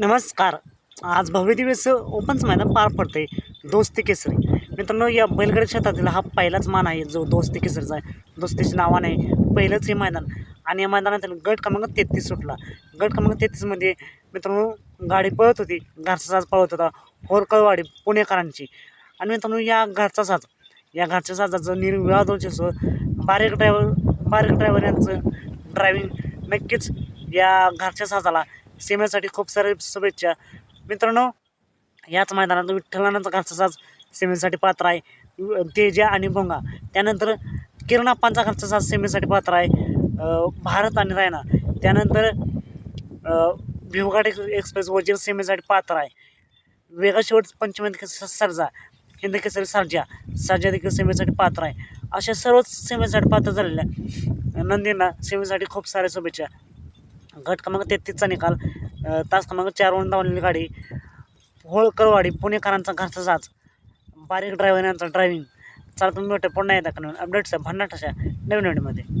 नमस्कार. आज भव्य दिवस ओपनच मैदान पार पडते दोस्ती केसरी. मित्रांनो या बैलगड क्षेत्रातील हा पहिलाच मान आहे जो दोस्ती केसरीचा आहे. दोस्तीच्या नावाने आहे पहिलंच हे मैदान. आणि या मैदानातील गट क्रमांक तेहतीस सुटला. गट क्रमांक तेहतीसमध्ये मित्रांनो गाडी पळत होती. घरचा साज पळत होता. होरकळवाडी पुणेकरांची. आणि मित्रांनो या घरचा साज. या घरच्या साजाचं निर्विवादोचेसो बारीक ड्रायव्हर बारीक ड्रायव्हर यांचं ड्रायव्हिंग नक्कीच या घरच्या साजाला सेमेसाठी खूप सारे शुभेच्छा. मित्रांनो याच मैदानात विठ्ठलानाचा घरचा साज पात्र आहे. तेजा आणि भोंगा. त्यानंतर किरणाप्पांचा खर्चाचा साज पात्र आहे. भारत आणि रायना. त्यानंतर भिवघाट एक्स एक्सप्रेस वजीर सीमेसाठी पात्र आहे. वेगाशेवट पंचमी सरजा. हिंद केसरी सरजा. सरजा देखील सीमेसाठी पात्र आहे. अशा सर्वच सीमेसाठी पात्र झालेल्या नंदींना सीमेसाठी खूप साऱ्या शुभेच्छा. गट क्रमांक तेहतीसचा निकाल तास क्रमांक चारवरून धावलेली गाडी होळकरवाडी पुणेकरांचा घरचा साज बारीक ड्रायव्हर यांचा ड्रायव्हिंग चालतं मोठे पुन्हा येतात अपडेट्स भन्नाट अशा नवीन व्हिडिओमध्ये